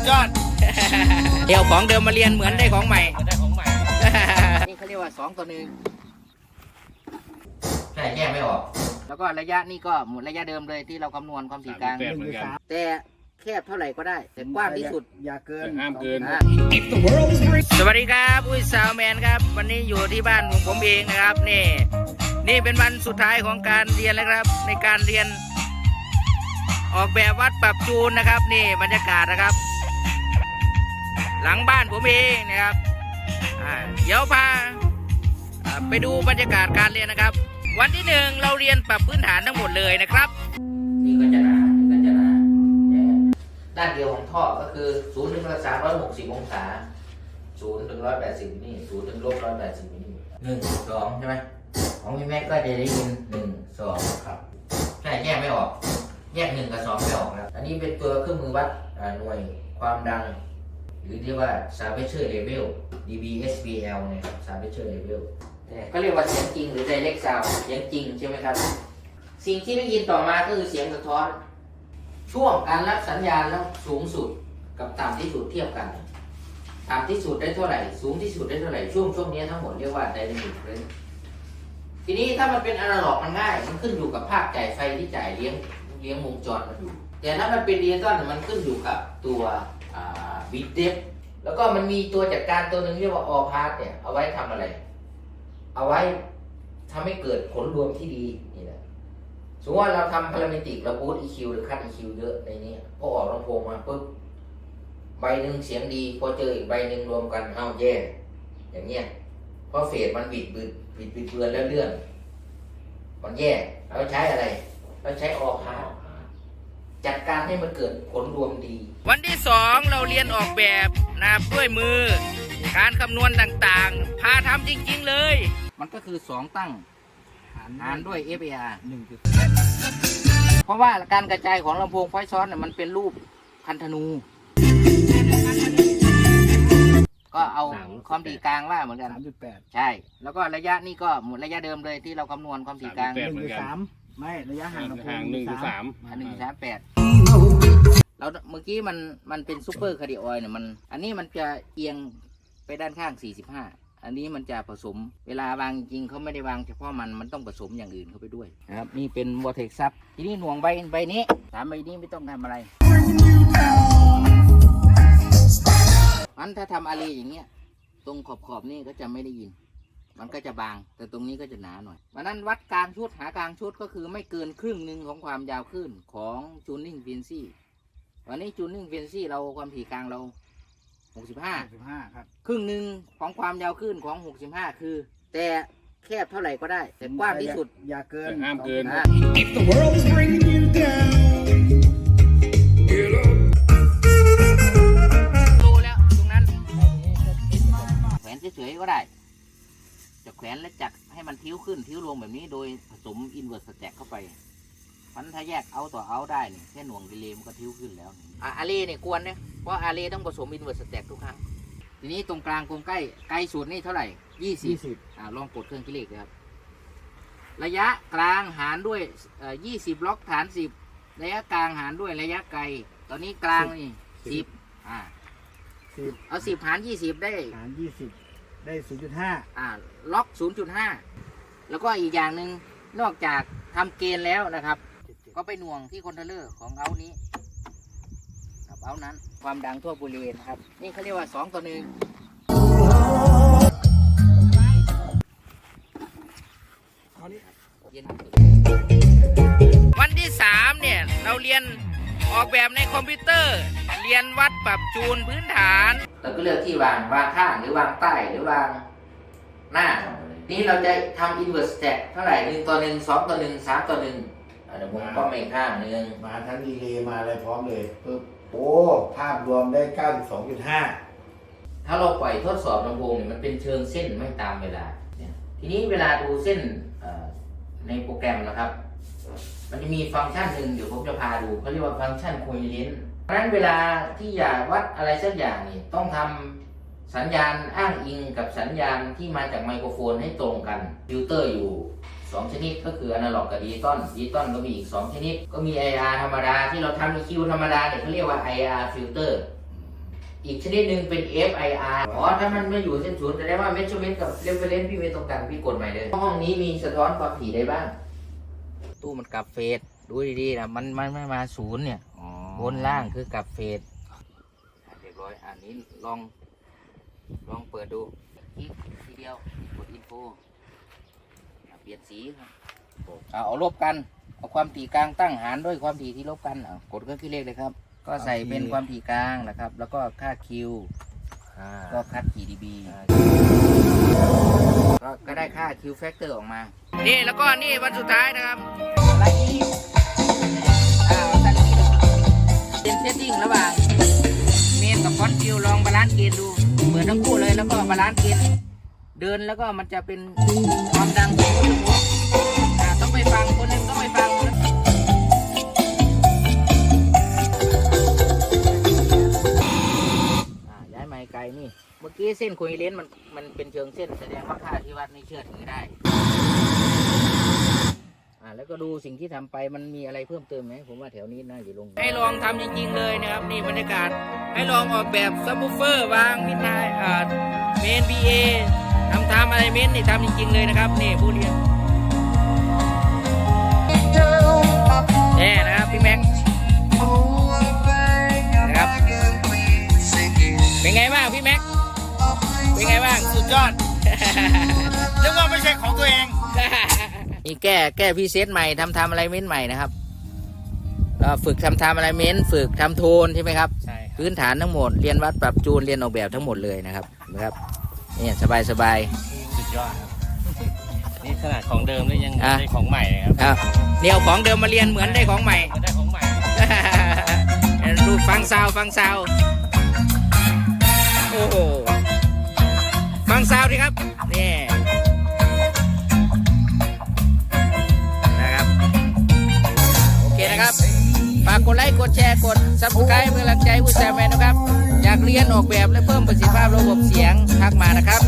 ดยอดเดี๋ยวของเดิมมาเรียนเหมือนได้ของใหม่ ได้ของใหม่ นี่เขาเรียกว่าสองต่อหนึ่งใช่แยกไม่ออก แล้วก็ระยะนี่ก็หมดระยะเดิมเลยที่เราคำนวณความถี่กลางแปดเหมือนกัน แต่แคบเท่าไหร่ก็ได้ แต่กว้างที่สุด อย่าเกินแต่ห้ามเกินนะสวัสดีครับอุ้ยสาวแมนครับ วันนี้อยู่ที่บ้านของผมเองนะครับนี่นี่เป็นวันสุดท้ายของการเรียนแล้วครับ ในการเรียน ออกแบบวัดปรับจูนนะครับ นี่บรรยากาศนะครับ หลังบ้านผมเองนะครับเดี๋ยวพาไปดูบรรยากาศการเรียนนะครับ วันที่หนึ่งเราเรียนปรับพื้นฐานทั้งหมดเลยนะครับ นี่ก็จะหนานี่ก็จะหนาด้านเดียวของท่อก็คือศูนย์ถึงสามร้อยหกสิบองศาศูนย์ถึงร้อยแปดสิบนี่ศูนย์ถึงลบร้อยแปดสิบนี่หนึ่งสองใช่ไหมของพี่แม็กก็จะได้ยินหนึ่งสองครับใช่แยกไม่ออก แยกหนึ่งกับสองไม่ออกครับอันนี้เป็นตัวเครื่องมือวัดหน่วยความดัง หรือเรียกว่า Saber Level dBSBL เนี่ยครับ Saber Level เนี่ยก็เรียกว่าเสียงจริงหรือ direct sound เสียงจริงใช่ไหมครับ สิ่งที่ได้ยินต่อมาก็คือเสียงสะท้อน ช่วงการรับสัญญาณแล้วสูงสุดกับต่ำที่สุดเทียบกัน ต่ำที่สุดได้เท่าไหร่ สูงที่สุดได้เท่าไหร่ ช่วงช่วงนี้ทั้งหมดเรียกว่า dynamic range ทีนี้ถ้ามันเป็นอนาล็อกมันง่าย มันขึ้นอยู่กับภาคจ่ายไฟที่จ่ายเลี้ยงเลี้ยงวงจรมันอยู่ แต่ถ้ามันเป็นดิจิตอลมันขึ้นอยู่กับตัว บิตเดฟแล้วก็มันมีตัวจัดการตัวหนึ่งเรียกว่า all pass เนี่ยเอาไว้ทำอะไร เอาไว้ทำให้เกิดผลรวมที่ดีนี่แหละสมมติว่าเราทำพารามิติกเราบูต EQ หรือคัด EQ เยอะในนี้พอออกลำโพงมาปุ๊บใบหนึ่งเสียงดีพอเจออีกใบหนึ่งรวมกันเอาแย่อย่างเงี้ยเพราะเฟสมันบิดบิดบิดบิดเบือนแล้วเลื่อน มันแย่เราใช้อะไร เราใช้ออกฮาร์ จัดการให้มันเกิดผลรวมดี วันที่ 2 เราเรียนออกแบบนะคด้วยมือ การคำนวณต่างๆ พาทำจริงๆเลย มันก็คือ 2 ตั้งหารด้วย FAR 1เพราะว่าการกระจายของลำโพงไฟซ้อนเนี่ยมันเป็นรูปคันธนู ก็เอาความถี่กลางว่าเหมือนกันใช่ แล้วก็ระยะนี่ก็หมดระยะเดิมเลยที่เราคำนวณความถี่กลางหนึ่งสาม ไม่ระยะห่างลำโพห่างหนึ่งจุดสามอันหนึ่งสามแปดเราเมื่อกี้มันมันเป็นซูเปอร์คาร์ดิออยเนี่ยมัน อันนี้มันจะเอียงไปด้านข้าง 45 อันนี้มันจะผสมเวลาวางจริงเขาไม่ได้วางเฉพาะมันมันต้องผสมอย่างอื่นเข้าไปด้วยนะครับนี่เป็นวอเทกซับทีนี้หน่วงใบใบนี้สามใบนี้ไม่ต้องทำอะไรมันถ้าทำอะไรอย่างเงี้ย ตรงขอบขอบๆนี่ก็จะไม่ได้ยิน มันก็จะบาง แต่ตรงนี้ก็จะหนาหน่อยวันนั้นวัดกลางชุดหากลางชุดก็คือไม่เกินครึ่งหนึ่งของความยาวคลื่นของจูนนิ่งฟินซี่วันนี้จูนนิ่งฟินซี่เราความถี่กลางเรา 65สิบห้าครับครึ่งหนึ่งของความยาวคลื่นของ 65 คือ แต่แคบเท่าไหร่ก็ได้ แต่กว้างที่สุดอย่าเกินแต่ห้ามเกินนะ If the world is bringing you down, ลงแบบนี้โดยผสมอินเวอร์สแต็กเข้าไปมันถ้าแยกเอาต่อเอาได้นี่แค่หน่วงดีเลย์มันก็ทิ้วขึ้นแล้วอะอารีเนี่ยกวนเนี่ยเพราะอารีต้องผสมอินเวอร์สแต็กทุกครั้งทีนี้ตรงกลางตรงใกล้ไกลสุดนี่เท่าไหร่ยี่สิยี่บสิบอ่าลองกดเครื่องคิดเลขเลยครับ ระยะกลางหารด้วยเอ่อยี่สิบล็อกฐานสิบระยะกลางหารด้วยระยะไกล ตอนนี้กลางนี่สิบอ่าสิบเอาสิบหารยี่สิบได้หารยี่สิบได้ศูนย์จุดห้าอ่าล็อก0.5 แล้วก็อีกอย่างหนึ่งนอกจากทำเกณฑ์แล้วนะครับ ก็ไปหน่วงที่คอนโทรลเลอร์ของเอานี้ครับเอานั้นความดังทั่วบริเวณนะครับ นี่เขาเรียกว่า 2 ต่อหนึ่งวันที่ 3 เนี่ย เราเรียนออกแบบในคอมพิวเตอร์ เรียนวัดปรับจูนพื้นฐานเราก็เลือกที่วางวางข้างหรือวางใต้หรือวางหน้า นี่เราจะทำ inverse stack เท่าไหร่หนึ่งต่อหนึ่งสองต่อหนึ่งสามต่อหนึ่งอะเดี๋ยวผมก็ไม่ข้างหนึ่งมาทั้งดีเลย์มาอะไรพร้อมเลยปึ๊บโอ้ภาพรวมได้92.5ถ้าเราปล่อยทดสอบลำโพงเนี่ยมันเป็นเชิงเส้นไม่ตามเวลาเนี่ยทีนี้เวลาดูเส้นเอ่อในโปรแกรมนะครับ มันจะมีฟังก์ชันหนึ่งเดี๋ยวผมจะพาดูเขาเรียกว่าฟังก์ชัน coherent เพราะฉะนั้นเวลาที่อยากวัดอะไรสักอย่างนี่ต้องทำ สัญญาณอ้างอิงกับสัญญาณที่มาจากไมโครโฟนให้ตรงกันฟิลเตอร์อยู่ 2 ชนิดก็คืออนาล็อกกับดิจิตอลดิจิตอลก็มีอีก 2 ชนิด ก็มี IR ธรรมดาที่เราทำ EQ ธรรมดาเนี่ยเขาเรียกว่า IR ฟิลเตอร์อีกชนิดหนึ่งเป็น FIR อ๋อ ถ้ามันไม่อยู่เส้นศูนย์แสดงว่า measurement กับ reference พี่ไม่ตรงกันพี่กดใหม่เลย ห้องนี้มีสะท้อนความถี่ได้บ้าง ตู้มันกลับเฟสดูดีๆนะมันมันไม่มาศูนย์เนี่ยบนล่างคือกลับเฟสอะเรียบร้อย อันนี้ลอง ลองเปิดดูอีกทีเดียวกดอินโฟอะเปลี่ยนสีครับเอาเอาลบกันเอาความถี่กลางตั้งหารด้วยความถี่ที่ลบกันเอากดก็คือเลขเลยครับ ก็ใส่เป็นความถี่กลางนะครับ แล้วก็ค่าคิวก็คัดกี่ดีบีก็ก็ได้ค่าคิวแฟกเตอร์ออกมา นี่แล้วก็นี่วันสุดท้ายนะครับอะไรอีกอ่าตันนี้เป็นเซตติ้งระหว่างเมนกับฟอนต์คิวลองบาลานซ์เกณฑ์ดู เหมือนทั้งคู่เลยแล้วก็บาลานซ์เกณฑ์เดินแล้วก็มันจะเป็นความดังของคู่ต้องไปฟังคนหนึงต้องไปฟังนะย้ายไม้ไกลนี่ เมื่อกี้เส้นคุยเลนมันมันเป็นเชิงเส้นแสดงว่าค่าที่วัดนี่เชื่อถือได้ อ่าแล้วก็ดูสิ่งที่ทำไปมันมีอะไรเพิ่มเติมไหมผมว่าแถวนี้น่าจะลง ให้ลองทำจริง ๆ เลยนะครับนี่บรรยากาศให้ลองออกแบบซับวูเฟอร์วางมิดไนอ่าเมนบีเอทำทำอะไรเมนนี่ทำจริง ๆ เลยนะครับนี่ผู้เรียนแน่นะครับพี่แม็กนะครับเป็นไงบ้างพี่แม็กเป็นไงบ้างสุดยอดนึกว่าไม่ใช่ของตัวเอง นี่แก้แก้พรีเซตใหม่ทำทำอะไรเม้นใหม่นะครับเอ่อฝึกทำทำอะไรเม้นฝึกทำโทนใช่ไหมครับใช่พื้นฐานทั้งหมดเรียนวัดปรับจูนเรียนออกแบบทั้งหมดเลยนะครับนะครับเนี่ยสบายสบายสุดยอดครับนี่ขนาดของเดิมเลยยังอะได้ของใหม่เลยครับอะเนี่ยเอาของเดิมมาเรียนเหมือนได้ของใหม่ก็ได้ของใหม่ดูฟังซาวฟังซาวโอ้โหฟังซาวดิครับนี่ ดแชร์กดซับสไครต์เพื่อรักใจผู้แซมแมนนะครับ อยากเรียนออกแบบและเพิ่มประสิทธิภาพระบบเสียงทักมานะครับ